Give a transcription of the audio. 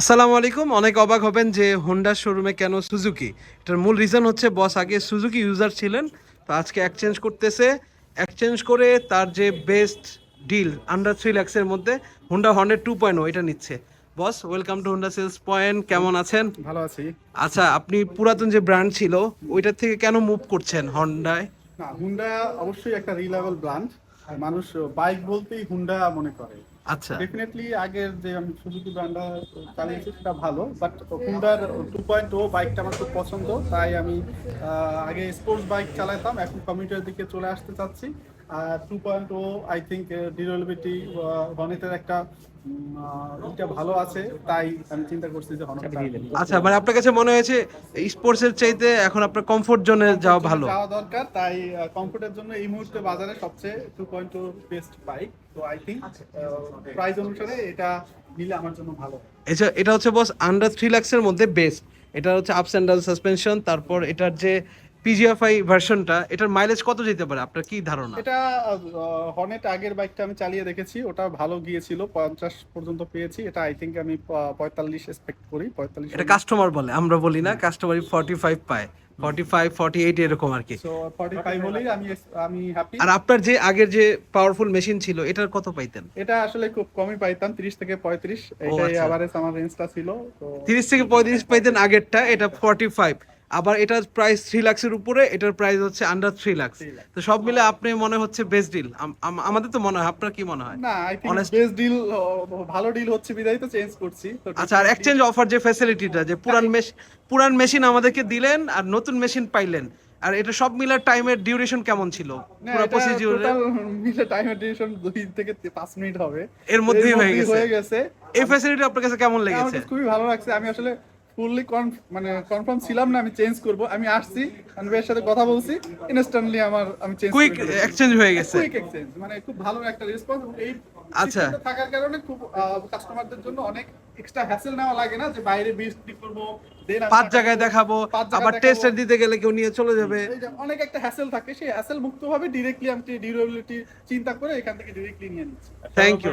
আসসালামু আলাইকুম। অনেক অবাক হবেন যে হোন্ডা শোরুমে কেন সুজুকি এটার মূল রিজন হচ্ছে বস আগে সুজুকি ইউজার ছিলেন তো আজকে এক্সচেঞ্জ করতেছে। এক্সচেঞ্জ করে তার যে বেস্ট ডিল আন্ডার থ্রি ল্যাক্সের মধ্যে হোন্ডা হন্ড্রেড টু পয়েন্ট এটা নিচ্ছে। Boss welcome to Honda sales point কেমন আছেন? ভালো আছি। আচ্ছা আপনি পুরাতন যে ব্র্যান্ড ছিল ওইটার থেকে কেন মুভ করছেন হন্ডায় না হুন্ডা অবশ্যই একটা রিলায়েবল ব্র্যান্ড মানুষ বাইক বলতেই হুন্ডা মনে করে। আচ্ছা। ডেফিনেটলি আগের যে আমি সুজুকি ব্র্যান্ডটা চালিয়েছি, সেটা ভালো but hunter two point O বাইকটা আমার খুব পছন্দ, তাই আমি আগে স্পোর্টস বাইক চালাতাম, এখন কমিউটার দিকে চলে আসতে চাচ্ছি। Two point O I think durability হনেটের একটা এটা ভালো আছে তাই আমি চিন্তা করছি যে আচ্ছা মানে আপনার কাছে মনে হয়েছে স্পোর্টসের চাইতে এখন আপনার কমফোর্ট জোনে যাওয়া ভালো? যাওয়া দরকার তাই কমফোর্টের জন্য এই মুহূর্তে বাজারে সবচেয়ে two point two best bike তো আই থিঙ্ক প্রাইস অনুসারে এটা নিলে আমার জন্য ভালো। এটা এটা হচ্ছে বস আন্ডার থ্রি লাক্সের মধ্যে বেস্ট এটা হচ্ছে আপস অ্যান্ড ডাউন সাসপেনশন তারপর এটার যে পিজিএফআই ভার্সনটা এটার মাইলেজ কত যেতে পারে? আপনার কি ধারণা? এটা হর্নেট আগের বাইকটা আমি চালিয়ে দেখেছি ওটা ভালো গিয়েছিল পঞ্চাশ পর্যন্ত পেয়েছি এটা আই থিঙ্ক আমি পঁয়তাল্লিশ এক্সপেক্ট করি পঁয়তাল্লিশ এটা কাস্টমার বলে আমরা বলি না কাস্টমারই ফর্টি ফাইভ পায়। ফর্টি ফাইভ ফর্টি এইট এরকম আর কি। ফর্টি ফাইভ হলেই আমি আমি হ্যাপি আর আপনার যে আগের যে পাওয়ারফুল মেশিন ছিল এটার কত পাইতেন? এটা আসলে খুব কমই পাইতাম তিরিশ থেকে পঁয়ত্রিশ এটাই আচ্ছা। আভারেজ আমার রেঞ্জটা ছিল তো তিরিশ থেকে পঁয়ত্রিশ পাইতেন আগেরটা এটা ফর্টি ফাইভ আবার এটার প্রাইস থ্রি লাক্সের উপরে এটার প্রাইস হচ্ছে আন্ডার থ্রি লাক্স তো সব মিলে আপনি মনে হচ্ছে বেস্ট ডিল আমাদের তো মনে হয় আপনার কি মনে হয়? না বেস্ট ডিল ভালো ডিল হচ্ছে বিদায় তো চেঞ্জ করছি। আচ্ছা আর এক্সচেঞ্জ অফার যে ফ্যাসিলিটিটা যে পুরান মেশ পুরান মেশিন আমাদেরকে দিলেন আর নতুন মেশিন পাইলেন। আর এটা সব মিলার টাইমের ডিউরেশন কেমন ছিল? পুরো প্রসিডিউর মিলে time duration দুই থেকে তি- পাঁচ মিনিট হবে। এর মধ্যেই হয়ে গেছে। হয়ে গেছে। এই ফ্যাসিলিটি আপনার কাছে কেমন লেগেছে? খুবই ভালো লাগছে। আমি আসলে ফুললি মানে কনফার্ম ছিলাম না আমি চেঞ্জ করব। আমি আসছি আমি ভাইয়ের সাথে কথা বলছি ইনস্ট্যান্টলি আমার আমি চেঞ্জ কুইক এক্সচেঞ্জ হয়ে গেছে। কুইক এক্সচেঞ্জ মানে খুব ভালো একটা রেসপন্স এই আচ্ছা। থাকার কারণে খুব কাস্টমারদের জন্য অনেক এক্সট্রা হ্যাসেল নেওয়া লাগে না যে বাইরে বিক্রি করব দেন পাঁচ জায়গায় দেখাবো আবার। টেস্টার দিতে গেলে কেউ নিয়ে চলে যাবে। অনেক একটা হ্যাসেল থাকে সেই হ্যাসেল মুক্তভাবে ডিরেক্টলি আমি ডিউরেবিলিটি চিন্তা করে এখান থেকে ডিরেক্টলি নিয়ে নিচ্ছি। Thank you